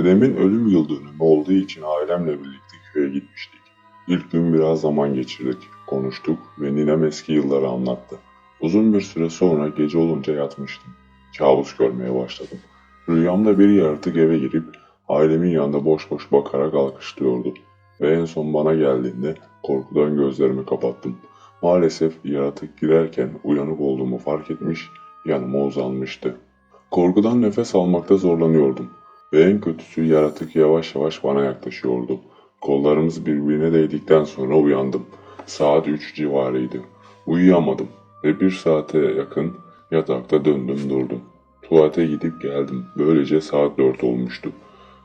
Dedemin ölüm yıl dönümü olduğu için ailemle birlikte köye gitmiştik. İlk gün biraz zaman geçirdik, konuştuk ve ninem eski yılları anlattı. Uzun bir süre sonra gece olunca yatmıştım. Kabus görmeye başladım. Rüyamda bir yaratık eve girip ailemin yanında boş boş bakarak alkışlıyordu. Ve en son bana geldiğinde korkudan gözlerimi kapattım. Maalesef yaratık girerken uyanık olduğumu fark etmiş, yanıma uzanmıştı. Korkudan nefes almakta zorlanıyordum. Ve en kötüsü yaratık yavaş yavaş bana yaklaşıyordu. Kollarımız birbirine değdikten sonra uyandım. Saat 3 civarıydı. Uyuyamadım ve bir saate yakın yatakta döndüm durdum. Tuvalete gidip geldim. Böylece saat 4 olmuştu.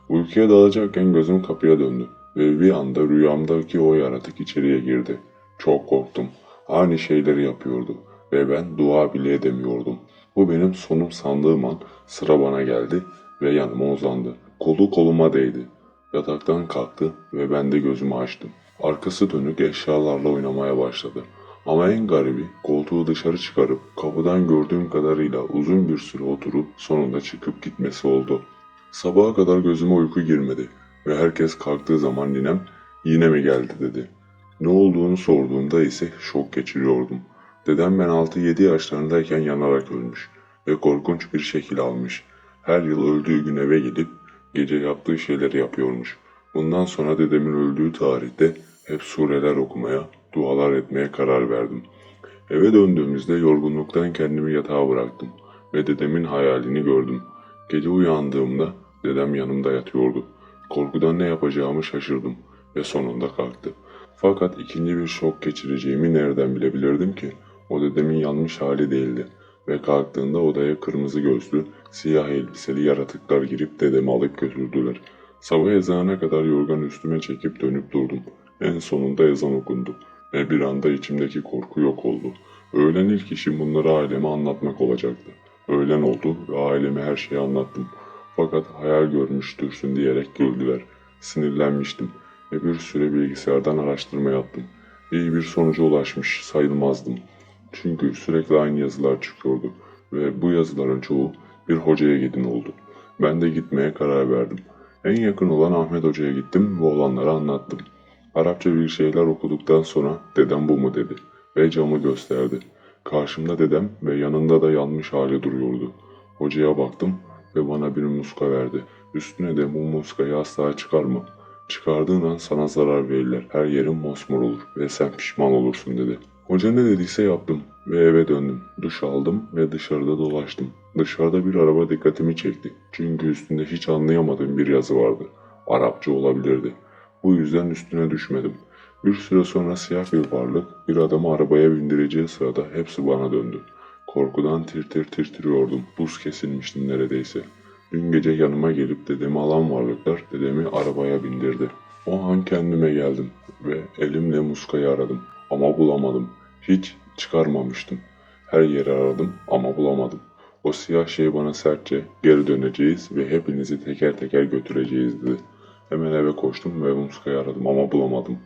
Uykuya dalacakken gözüm kapıya döndü ve bir anda rüyamdaki o yaratık içeriye girdi. Çok korktum. Aynı şeyleri yapıyordu ve ben dua bile edemiyordum. Bu benim sonum sandığım an sıra bana geldi ve yanıma uzandı. Kolu koluma değdi. Yataktan kalktı ve ben de gözümü açtım. Arkası dönük eşyalarla oynamaya başladı. Ama en garibi koltuğu dışarı çıkarıp kapıdan gördüğüm kadarıyla uzun bir süre oturup sonunda çıkıp gitmesi oldu. Sabaha kadar gözüme uyku girmedi ve herkes kalktığı zaman ninem yine mi geldi dedi. Ne olduğunu sorduğumda ise şok geçiriyordum. Dedem ben 6-7 yaşlarındayken yanarak ölmüş ve korkunç bir şekil almış. Her yıl öldüğü gün eve gidip gece yaptığı şeyleri yapıyormuş. Bundan sonra dedemin öldüğü tarihte hep sureler okumaya, dualar etmeye karar verdim. Eve döndüğümüzde yorgunluktan kendimi yatağa bıraktım ve dedemin hayalini gördüm. Gece uyandığımda dedem yanımda yatıyordu. Korkudan ne yapacağımı şaşırdım ve sonunda kalktı. Fakat ikinci bir şok geçireceğimi nereden bilebilirdim ki? O dedemin yanmış hali değildi ve kalktığında odaya kırmızı gözlü, siyah elbiseli yaratıklar girip dedemi alıp götürdüler. Sabah ezanına kadar yorgan üstüme çekip dönüp durdum. En sonunda ezan okundu ve bir anda içimdeki korku yok oldu. Öğlen ilk işim bunları aileme anlatmak olacaktı. Öğlen oldu ve aileme her şeyi anlattım. Fakat hayal görmüştürsün diyerek güldüler. Sinirlenmiştim ve bir süre bilgisayardan araştırma yaptım. İyi bir sonuca ulaşmış sayılmazdım. Çünkü sürekli aynı yazılar çıkıyordu ve bu yazıların çoğu bir hocaya gidin oldu. Ben de gitmeye karar verdim. En yakın olan Ahmet Hoca'ya gittim ve olanları anlattım. Arapça bir şeyler okuduktan sonra dedem bu mu dedi ve camı gösterdi. Karşımda dedem ve yanında da yanmış hali duruyordu. Hocaya baktım ve bana bir muska verdi. Üstüne de bu muskayı asla çıkarma. Çıkardığın an sana zarar verirler. Her yerin mosmor olur ve sen pişman olursun dedi. Hoca ne dediyse yaptım ve eve döndüm. Duş aldım ve dışarıda dolaştım. Dışarıda bir araba dikkatimi çekti. Çünkü üstünde hiç anlayamadığım bir yazı vardı. Arapça olabilirdi. Bu yüzden üstüne düşmedim. Bir süre sonra siyah bir varlık bir adamı arabaya bindireceği sırada hepsi bana döndü. Korkudan tir tir titriyordum. Buz kesilmiştim neredeyse. Dün gece yanıma gelip dedemi alan varlıklar dedemi arabaya bindirdi. O an kendime geldim ve elimle muskayı aradım ama bulamadım. Hiç çıkarmamıştım. Her yeri aradım ama bulamadım. O siyah şey bana sertçe geri döneceğiz ve hepinizi teker teker götüreceğiz dedi. Hemen eve koştum ve muskayı aradım ama bulamadım.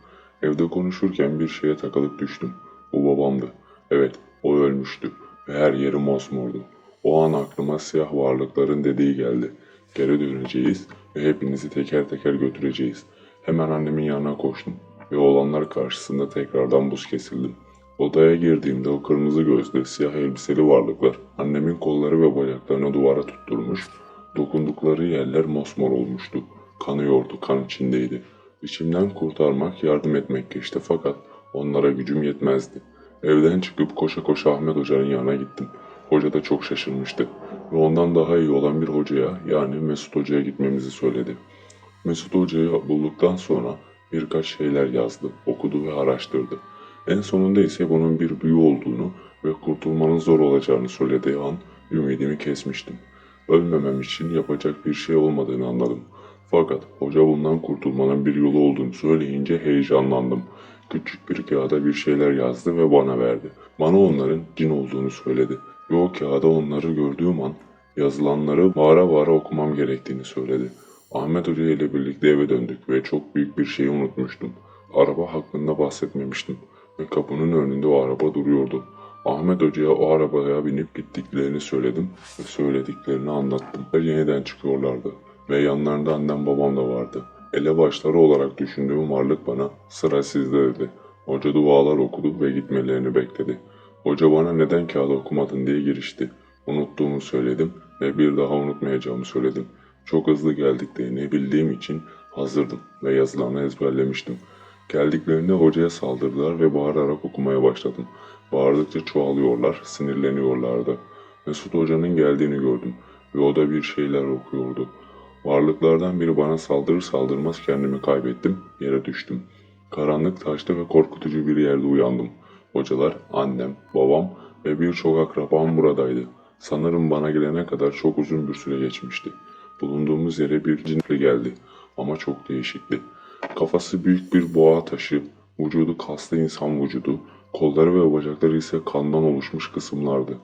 Evde konuşurken bir şeye takılıp düştüm. Bu babamdı. Evet, o ölmüştü ve her yeri mosmordu. O an aklıma siyah varlıkların dediği geldi. Geri döneceğiz ve hepinizi teker teker götüreceğiz. Hemen annemin yanına koştum ve olanlar karşısında tekrardan buz kesildim. Odaya girdiğimde o kırmızı gözlü, siyah elbiseli varlıklar annemin kolları ve bacaklarını duvara tutturmuş, dokundukları yerler mosmor olmuştu. Kanıyordu, kan içindeydi. İçimden kurtarmak, yardım etmek geçti fakat onlara gücüm yetmezdi. Evden çıkıp koşa koşa Ahmet Hoca'nın yanına gittim. Hoca da çok şaşırmıştı ve ondan daha iyi olan bir hocaya yani Mesut Hoca'ya gitmemizi söyledi. Mesut Hoca'yı bulduktan sonra birkaç şeyler yazdı, okudu ve araştırdı. En sonunda ise bunun bir büyü olduğunu ve kurtulmanın zor olacağını söylediği an ümidimi kesmiştim. Ölmemem için yapacak bir şey olmadığını anladım. Fakat hoca bundan kurtulmanın bir yolu olduğunu söyleyince heyecanlandım. Küçük bir kağıda bir şeyler yazdı ve bana verdi. Bana onların cin olduğunu söyledi. Ve o kağıda onları gördüğüm an yazılanları bağıra bağıra okumam gerektiğini söyledi. Ahmet Hoca ile birlikte eve döndük ve çok büyük bir şeyi unutmuştum. Araba hakkında bahsetmemiştim ve kapının önünde o araba duruyordu. Ahmet Hoca'ya o arabaya binip gittiklerini söyledim ve söylediklerini anlattım. Yeniden çıkıyorlardı ve yanlarında annem babam da vardı. Elebaşları olarak düşündüğüm varlık bana sıra sizde dedi. Hoca dualar okudu ve gitmelerini bekledi. Hoca bana neden kağıda okumadın diye girişti. Unuttuğumu söyledim ve bir daha unutmayacağımı söyledim. Çok hızlı geldiklerini bildiğim için hazırdım ve yazılarını ezberlemiştim. Geldiklerinde hocaya saldırdılar ve bağırarak okumaya başladım. Bağırdıkça çoğalıyorlar, sinirleniyorlardı. Mesut hocanın geldiğini gördüm ve o da bir şeyler okuyordu. Varlıklardan biri bana saldırır saldırmaz kendimi kaybettim, yere düştüm. Karanlık taştı ve korkutucu bir yerde uyandım. Hocalar, annem, babam ve birçok akrabam buradaydı. Sanırım bana gelene kadar çok uzun bir süre geçmişti. Bulunduğumuz yere bir cinli geldi ama çok değişikti. Kafası büyük bir boğa taşı, vücudu kaslı insan vücudu, kolları ve bacakları ise kandan oluşmuş kısımlardı.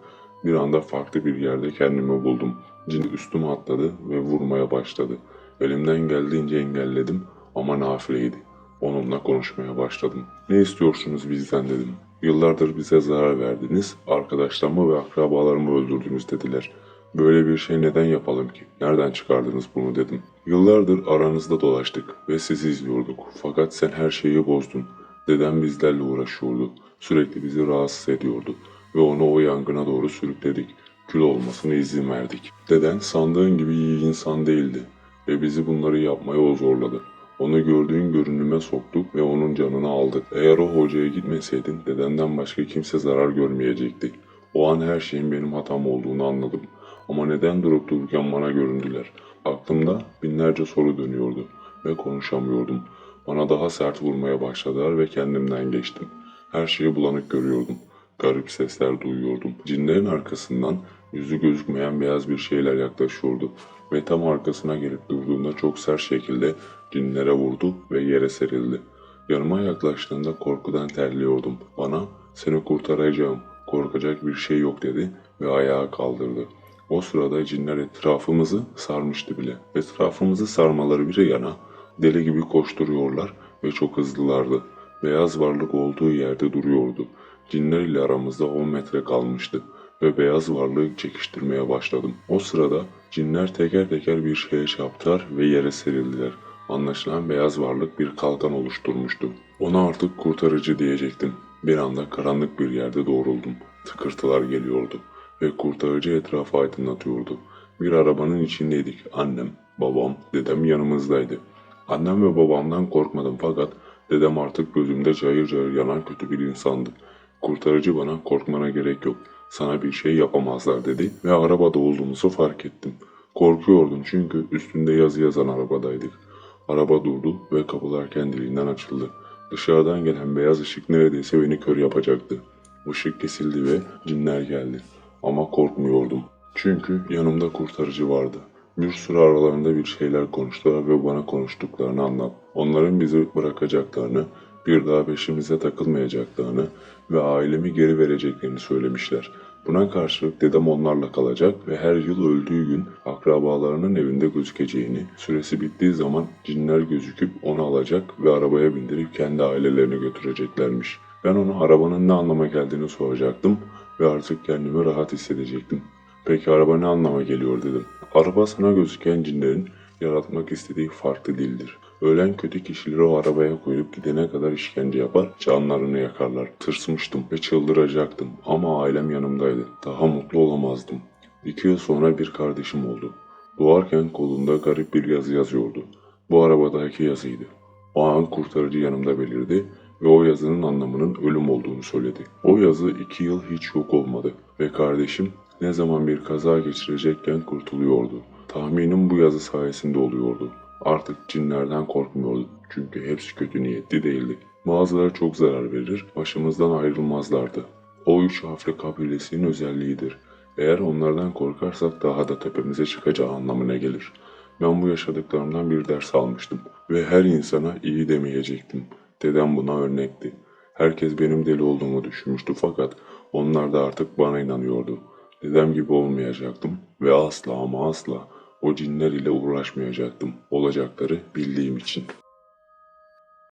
Bir anda farklı bir yerde kendimi buldum. Cin üstüme atladı ve vurmaya başladı. Elimden geldiğince engelledim ama nafileydi. Onunla konuşmaya başladım. Ne istiyorsunuz bizden dedim. Yıllardır bize zarar verdiniz, arkadaşlarımı ve akrabalarımı öldürdünüz dediler. Böyle bir şey neden yapalım ki? Nereden çıkardınız bunu dedim. Yıllardır aranızda dolaştık ve sizi izliyorduk. Fakat sen her şeyi bozdun. Dedem bizlerle uğraşıyordu. Sürekli bizi rahatsız ediyordu. Ve onu o yangına doğru sürükledik. Kül olmasına izin verdik. Deden sandığın gibi iyi insan değildi. Ve bizi bunları yapmaya o zorladı. Onu gördüğün görünüme soktuk ve onun canını aldık. Eğer o hocaya gitmeseydin dedenden başka kimse zarar görmeyecekti. O an her şeyin benim hatam olduğunu anladım. Ama neden durup dururken bana göründüler? Aklımda binlerce soru dönüyordu ve konuşamıyordum. Bana daha sert vurmaya başladılar ve kendimden geçtim. Her şeyi bulanık görüyordum. Garip sesler duyuyordum. Cinlerin arkasından yüzü gözükmeyen beyaz bir şeyler yaklaşıyordu ve tam arkasına gelip durduğunda çok sert şekilde cinlere vurdu ve yere serildi. Yanıma yaklaştığında korkudan terliyordum. Bana seni kurtaracağım, korkacak bir şey yok dedi ve ayağa kaldırdı. O sırada cinler etrafımızı sarmıştı bile. Etrafımızı sarmaları bir yana deli gibi koşturuyorlar ve çok hızlılardı. Beyaz varlık olduğu yerde duruyordu. Cinler ile aramızda 10 metre kalmıştı ve beyaz varlığı çekiştirmeye başladım. O sırada cinler teker teker bir şeye çarptılar ve yere serildiler. Anlaşılan beyaz varlık bir kalkan oluşturmuştu. Ona artık kurtarıcı diyecektim. Bir anda karanlık bir yerde doğruldum. Tıkırtılar geliyordu ve kurtarıcı etrafı aydınlatıyordu. Bir arabanın içindeydik. Annem, babam, dedem yanımızdaydı. Annem ve babamdan korkmadım fakat dedem artık gözümde cayır cayır yanan kötü bir insandı. Kurtarıcı bana korkmana gerek yok. Sana bir şey yapamazlar dedi ve arabada olduğumuzu fark ettim. Korkuyordum çünkü üstünde yazı yazan arabadaydık. Araba durdu ve kapılar kendiliğinden açıldı. Dışarıdan gelen beyaz ışık neredeyse beni kör yapacaktı. Işık kesildi ve cinler geldi. Ama korkmuyordum. Çünkü yanımda kurtarıcı vardı. Bir süre aralarında bir şeyler konuştular ve bana konuştuklarını anlat. Onların bizi bırakacaklarını, bir daha peşimize takılmayacaklarını ve ailemi geri vereceklerini söylemişler. Buna karşılık dedem onlarla kalacak ve her yıl öldüğü gün akrabalarının evinde gözükeceğini, süresi bittiği zaman cinler gözüküp onu alacak ve arabaya bindirip kendi ailelerine götüreceklermiş. Ben ona arabanın ne anlama geldiğini soracaktım ve artık kendimi rahat hissedecektim. Peki araba ne anlama geliyor dedim. Araba sana gözüken cinlerin yaratmak istediği farklı dildir. Ölen kötü kişileri o arabaya koyup gidene kadar işkence yapar, canlarını yakarlar. Tırsmıştım ve çıldıracaktım ama ailem yanımdaydı. Daha mutlu olamazdım. İki yıl sonra bir kardeşim oldu. Doğarken kolunda garip bir yazı yazıyordu. Bu arabadaki yazıydı. O an kurtarıcı yanımda belirdi ve o yazının anlamının ölüm olduğunu söyledi. O yazı iki yıl hiç yok olmadı ve kardeşim ne zaman bir kaza geçirecekken kurtuluyordu. Tahminim bu yazı sayesinde oluyordu. Artık cinlerden korkmuyordu çünkü hepsi kötü niyetli değildi. Bazıları çok zarar verir, başımızdan ayrılmazlardı. O üç harfli kabilesinin özelliğidir. Eğer onlardan korkarsak daha da tepemize çıkacağı anlamına gelir. Ben bu yaşadıklarımdan bir ders almıştım ve her insana iyi demeyecektim. Dedem buna örnekti. Herkes benim deli olduğumu düşünmüştü fakat onlar da artık bana inanıyordu. Dedem gibi olmayacaktım ve asla ama asla o cinler ile uğraşmayacaktım olacakları bildiğim için.